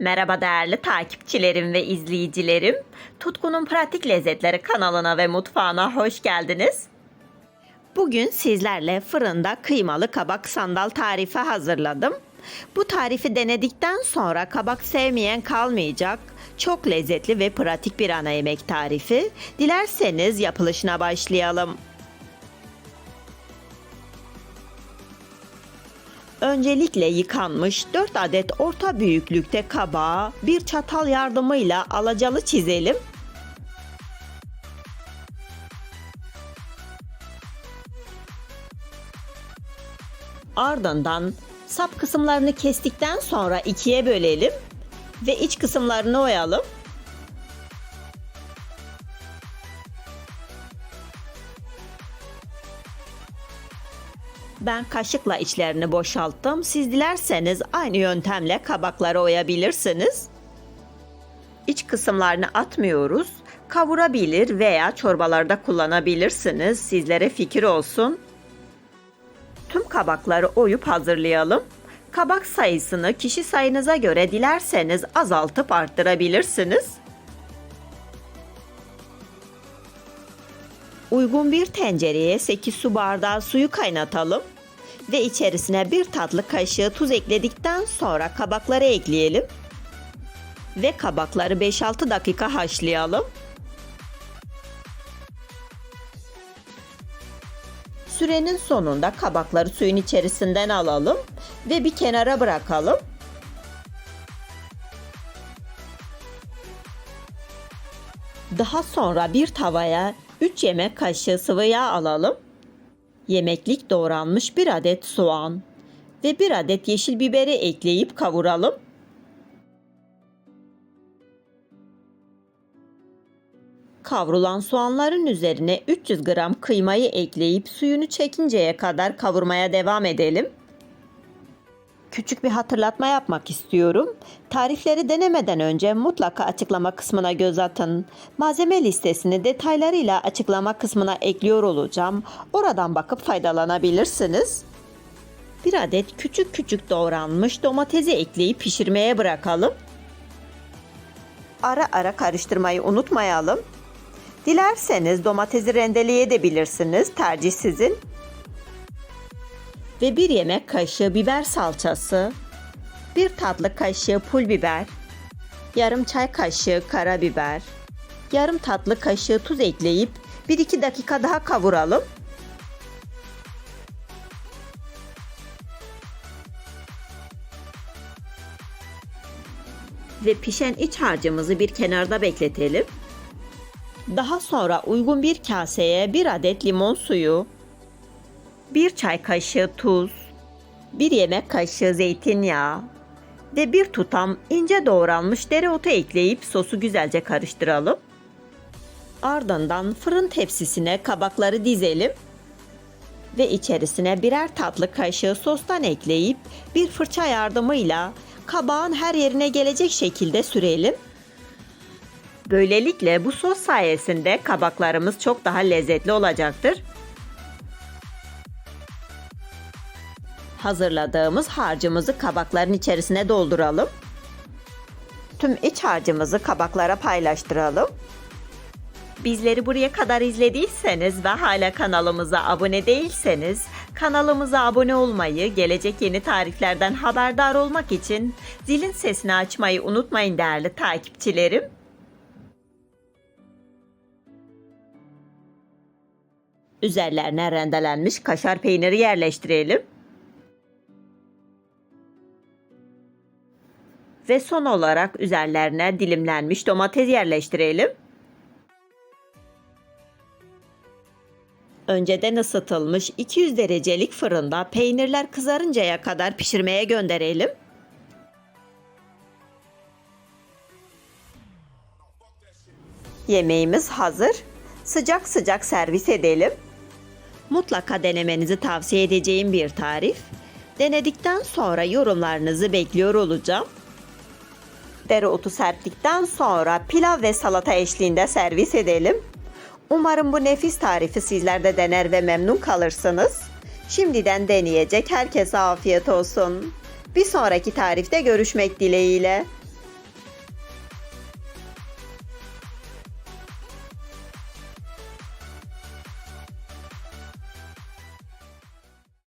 Merhaba değerli takipçilerim ve izleyicilerim. Tutkunun Pratik Lezzetleri kanalına ve mutfağına hoş geldiniz. Bugün sizlerle fırında kıymalı kabak sandal tarifi hazırladım. Bu tarifi denedikten sonra kabak sevmeyen kalmayacak. Çok lezzetli ve pratik bir ana yemek tarifi. Dilerseniz yapılışına başlayalım. Öncelikle yıkanmış 4 adet orta büyüklükte kabağı bir çatal yardımıyla alacalı çizelim. Ardından sap kısımlarını kestikten sonra ikiye bölelim ve iç kısımlarını oyalım. Ben kaşıkla içlerini boşalttım. Siz dilerseniz aynı yöntemle kabakları oyabilirsiniz. İç kısımlarını atmıyoruz. Kavurabilir veya çorbalarda kullanabilirsiniz. Sizlere fikir olsun. Tüm kabakları oyup hazırlayalım. Kabak sayısını kişi sayınıza göre dilerseniz azaltıp arttırabilirsiniz. Uygun bir tencereye 8 su bardağı suyu kaynatalım ve içerisine bir tatlı kaşığı tuz ekledikten sonra kabakları ekleyelim ve kabakları 5-6 dakika haşlayalım. Sürenin sonunda kabakları suyun içerisinden alalım ve bir kenara bırakalım. Daha sonra bir tavaya 3 yemek kaşığı sıvı yağ alalım. Yemeklik doğranmış bir adet soğan ve bir adet yeşil biberi ekleyip kavuralım. Kavrulan soğanların üzerine 300 gram kıymayı ekleyip suyunu çekinceye kadar kavurmaya devam edelim. Küçük bir hatırlatma yapmak istiyorum. Tarifleri denemeden önce mutlaka açıklama kısmına göz atın. Malzeme listesini detaylarıyla açıklama kısmına ekliyor olacağım. Oradan bakıp faydalanabilirsiniz. Bir adet küçük küçük doğranmış domatesi ekleyip pişirmeye bırakalım. Ara ara karıştırmayı unutmayalım. Dilerseniz domatesi rendeleyebilirsiniz. Tercih sizin ve bir yemek kaşığı biber salçası, bir tatlı kaşığı pul biber, yarım çay kaşığı karabiber, yarım tatlı kaşığı tuz ekleyip 1-2 dakika daha kavuralım. Ve pişen iç harcımızı bir kenarda bekletelim. Daha sonra uygun bir kaseye bir adet limon suyu, 1 çay kaşığı tuz, 1 yemek kaşığı zeytinyağı ve bir tutam ince doğranmış dereotu ekleyip sosu güzelce karıştıralım. Ardından fırın tepsisine kabakları dizelim ve içerisine birer tatlı kaşığı sostan ekleyip bir fırça yardımıyla kabağın her yerine gelecek şekilde sürelim. Böylelikle bu sos sayesinde kabaklarımız çok daha lezzetli olacaktır. Hazırladığımız harcımızı kabakların içerisine dolduralım. Tüm iç harcımızı kabaklara paylaştıralım. Bizleri buraya kadar izlediyseniz ve hala kanalımıza abone değilseniz kanalımıza abone olmayı, gelecek yeni tariflerden haberdar olmak için zilin sesini açmayı unutmayın değerli takipçilerim. Üzerlerine rendelenmiş kaşar peyniri yerleştirelim. Ve son olarak üzerlerine dilimlenmiş domates yerleştirelim. Önceden ısıtılmış 200 derecelik fırında peynirler kızarıncaya kadar pişirmeye gönderelim. Yemeğimiz hazır. Sıcak sıcak servis edelim. Mutlaka denemenizi tavsiye edeceğim bir tarif. Denedikten sonra yorumlarınızı bekliyor olacağım. Dereotu serptikten sonra pilav ve salata eşliğinde servis edelim. Umarım bu nefis tarifi sizler de dener ve memnun kalırsınız. Şimdiden deneyecek herkese afiyet olsun. Bir sonraki tarifte görüşmek dileğiyle.